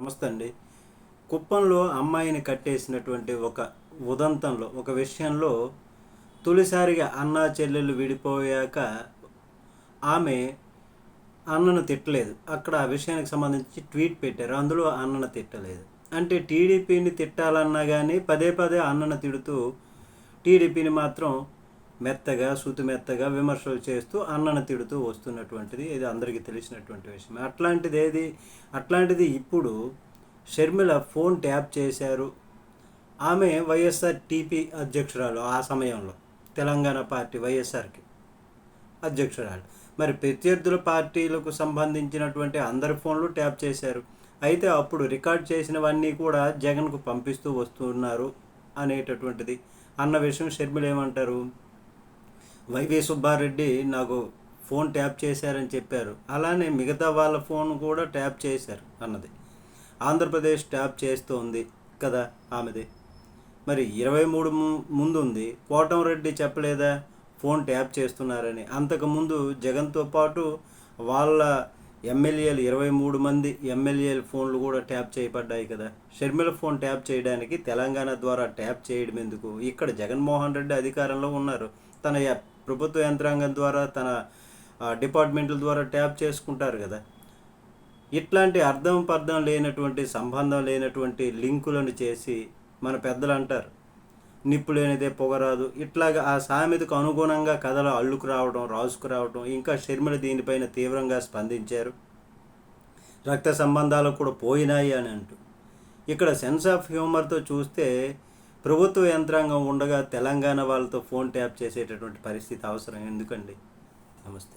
నమస్తే అండి. కుప్పంలో అమ్మాయిని కట్టేసినటువంటి ఒక ఉదంతంలో ఒక విషయంలో తొలిసారిగా అన్నా చెల్లెలు విడిపోయాక ఆమె అన్నను తిట్టలేదు. అక్కడ ఆ విషయానికి సంబంధించి ట్వీట్ పెట్టారు. అందులో అన్నను తిట్టలేదు. అంటే టీడీపీని తిట్టాలన్నా కానీ పదే పదే అన్నను తిడుతూ టీడీపీని మాత్రం మెత్తగా సుతి మెత్తగా విమర్శలు చేస్తూ అన్నను తిడుతూ వస్తున్నటువంటిది ఇది అందరికీ తెలిసినటువంటి విషయం. అట్లాంటిది ఏది? అట్లాంటిది ఇప్పుడు షర్మిల ఫోన్ ట్యాప్ చేశారు. ఆమె వైఎస్ఆర్ టీపీ అధ్యక్షురాలు ఆ సమయంలో తెలంగాణ పార్టీ వైఎస్ఆర్కి అధ్యక్షురాలు. మరి ప్రత్యర్థుల పార్టీలకు సంబంధించినటువంటి అందరి ఫోన్లు ట్యాప్ చేశారు. అయితే అప్పుడు రికార్డ్ చేసినవన్నీ కూడా జగన్కు పంపిస్తూ వస్తున్నారు అనేటటువంటిది. అన్న విషయం షర్మిల ఏమంటారు? వైవి సుబ్బారెడ్డి నాకు ఫోన్ ట్యాప్ చేశారని చెప్పారు. అలానే మిగతా వాళ్ళ ఫోన్ కూడా ట్యాప్ చేశారు అన్నది. ఆంధ్రప్రదేశ్ ట్యాప్ చేస్తోంది కదా ఆమెది. మరి ఇరవై మూడు ము- ముందు ఉంది కోటంరెడ్డి చెప్పలేదా? ఫోన్ ట్యాప్ చేస్తున్నారని. అంతకుముందు జగన్తో పాటు వాళ్ళ ఎమ్మెల్యేలు ఇరవై మూడు మంది ఎమ్మెల్యేల ఫోన్లు కూడా ట్యాప్ చేయబడ్డాయి కదా. షర్మిల ఫోన్ ట్యాప్ చేయడానికి తెలంగాణ ద్వారా ట్యాప్ చేయడం ఎందుకు? ఇక్కడ జగన్మోహన్ రెడ్డి అధికారంలో ఉన్నారు. తన ప్రభుత్వ యంత్రాంగం ద్వారా తన డిపార్ట్మెంట్ల ద్వారా ట్యాప్ చేసుకుంటారు కదా. ఇట్లాంటి అర్థం పర్థం లేనటువంటి సంబంధం లేనటువంటి లింకులను చేసి మన పెద్దలు అంటారు. నిప్పు లేనిదే పొగరాదు. ఇట్లాగా ఆ సామెతకు అనుగుణంగా కథలు అల్లుకు రావడం రాసుకు రావడం ఇంకా షర్మిల దీనిపైన తీవ్రంగా స్పందించారు. రక్త సంబంధాలు కూడా పోయినాయి అని అంటూ. ఇక్కడ సెన్స్ ఆఫ్ హ్యూమర్తో చూస్తే ప్రభుత్వ యంత్రాంగం ఉండగా తెలంగాణ వాళ్ళతో ఫోన్ ట్యాప్ చేసేటటువంటి పరిస్థితి అవసరం. ఎందుకండి? నమస్తే.